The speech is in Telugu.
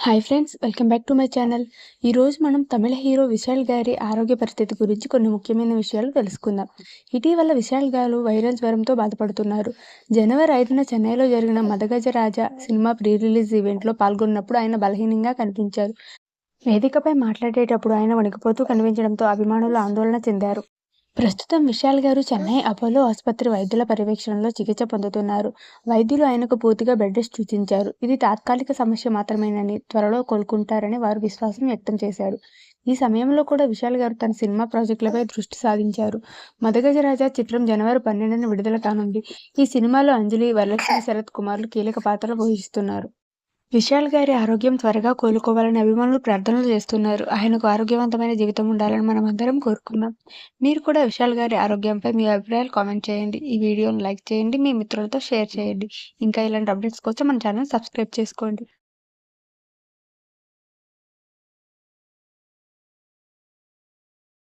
Hi friends welcome back to my channel ఈరోజు మనం తమిళ హీరో విశాల్ గారి ఆరోగ్య పరిస్థితి గురించి కొన్ని ముఖ్యమైన విషయాలు తెలుసుకుందాం. ఇటీవల విశాల్ గారు వైరల్ జ్వరంతో బాధపడుతున్నారు. జనవరి ఐదున చెన్నైలో జరిగిన Madagaja Raja cinema pre release ఈవెంట్లో పాల్గొన్నప్పుడు ఆయన బలహీనంగా కనిపించారు. వేదికపై మాట్లాడేటప్పుడు ఆయన వణికిపోతూ కనిపించడంతో అభిమానులు ఆందోళన చెందారు. ప్రస్తుతం విశాల్ గారు చెన్నై అపోలో ఆసుపత్రి వైద్యుల పర్యవేక్షణలో చికిత్స పొందుతున్నారు. వైద్యులు ఆయనకు పూర్తిగా బెడ్ రెస్ట్ సూచించారు ఇది తాత్కాలిక సమస్య మాత్రమేనని త్వరలో కోలుకుంటారని వారు విశ్వాసం వ్యక్తం చేశారు. ఈ సమయంలో కూడా విశాల్ గారు తన సినిమా ప్రాజెక్టులపై దృష్టి సాధించారు మదగజరాజా చిత్రం జనవరి పన్నెండున విడుదల కానుంది. ఈ సినిమాలో అంజలి వరలక్ష్మి శరత్ కుమార్లు కీలక పాత్రలు పోషిస్తున్నారు విశాల్ గారి ఆరోగ్యం త్వరగా కోలుకోవాలని అభిమానులు ప్రార్థనలు చేస్తున్నారు. ఆయనకు ఆరోగ్యవంతమైన జీవితం ఉండాలని మనం అందరం కోరుకుందాం మీరు కూడా విశాల్ గారి ఆరోగ్యంపై మీ అభిప్రాయాలు కామెంట్ చేయండి. ఈ వీడియోను లైక్ చేయండి మీ మిత్రులతో షేర్ చేయండి. ఇంకా ఇలాంటి అప్డేట్స్ కోసం మన ఛానల్ సబ్స్క్రైబ్ చేసుకోండి.